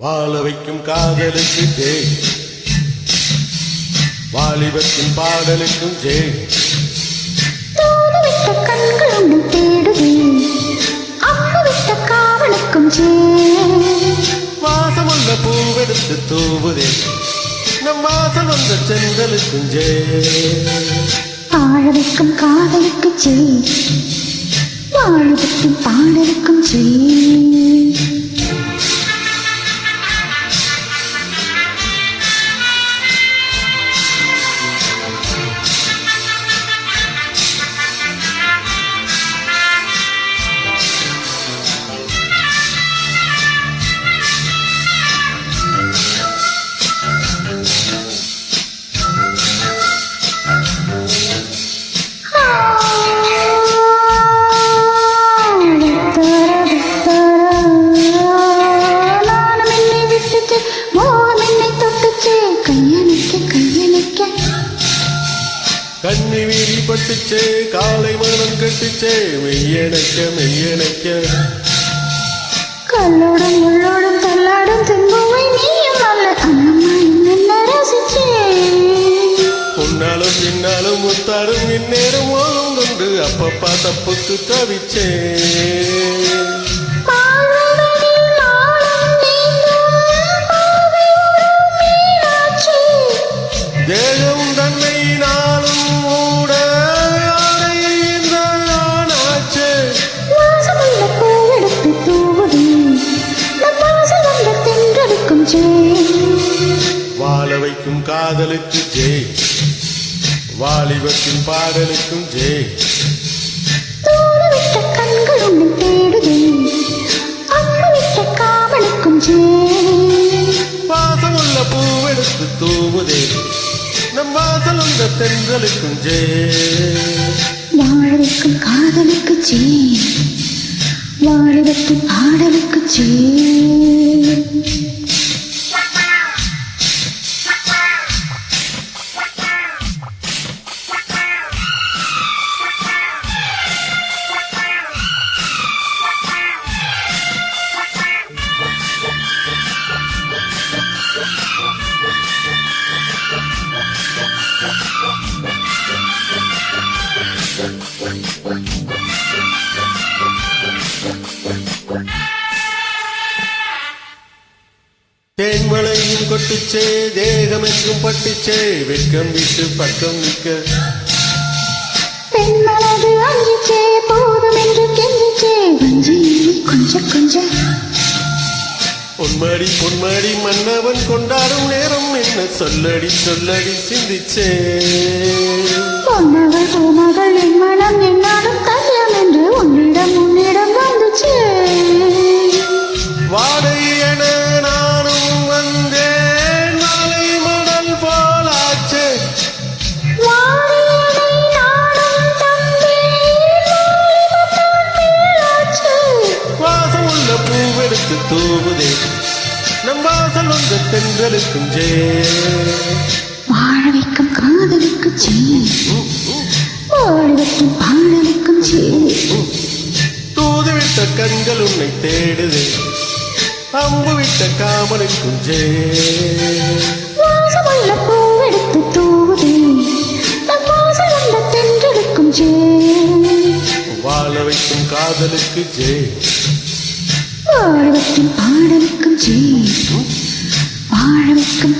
வாழ வைக்கும் காதலுக்கு ஜெய் வாலிபத்தின் பாடலுக்கும் ஜெய் வாசமுள்ள பூவெடுத்து தூவுதே. நம் வாசல் வந்த செங்கலுக்கும் ஜெய் ஆழ வைக்கும் காதலுக்கு ஜே. வாழுவத்தின் பாடலுக்கும் ஜே. பட்டுச்சே காலை மனம் கட்டுச்சே மெய்யணைக்க மெய்யணைக்க. கல்லோடும் முள்ளோடும் தள்ளாடும் துன்புவை நீயும் நல்ல அண்ணம்மா என்ன ரசிச்சே? உன்னாலும் பின்னாலும் முத்தாடும் இந்நேரம் மோகம் கொண்டு அப்பப்பா தப்புக்கு தவிச்சே. வைக்கும் காதலுக்கு ஜெய் வாலிபத்தின் பாடலுக்கும் ஜெய். வாசமுள்ள பூவெடுத்து தூவுதே நம் வாசல் வந்த தென்றலுக்கும் ஜெய் வாழ வைக்கும் காதலுக்கு ஜெய். வாலிபத்தின் பாடலுக்கு ஜெய். தேன்மலையும் கொட்டுச்சே தேகம் எங்கும் பட்டுச்சே வெட்கம் விட்டு பக்கம் நிற்க பெண்மனது அஞ்சிச்சே போதும் என்று கெஞ்சிச்சே. வஞ்சி கொஞ்சம் கொஞ்சம் பொன்மடி பொன்மடி மன்னவன் கொண்டாடும் நேரம் என்ன? சொல்லடி சொல்லடி சிந்திச்சே. பொன்னவள் பூமகள் என் மனம் என்னாலும் பூவெடுத்து தூவுதே. நம் வாசல் வந்த தென்றலுக்கும் ஜே. வாழ வைக்கும் காதலுக்கு சே வாழிவத்தின் பாடலுக்கும் சே தூதுவிட்ட கண்கள் உன்னை தேடுதே. அம்பு விட்ட காமனுக்கும் ஜே. வாசமுள்ள பூவெடுத்து தூவுதே. நம் வாசல் வந்த தென்றலுக்கும் ஜே. வாழ வைக்கும் காதலுக்கு ஜே. வாழவத்தின் பாடலுக்கும் ஜே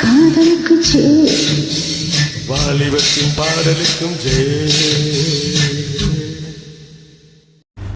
காதலுக்கும் வாலிபத்தின் பாடலுக்கும் ஜே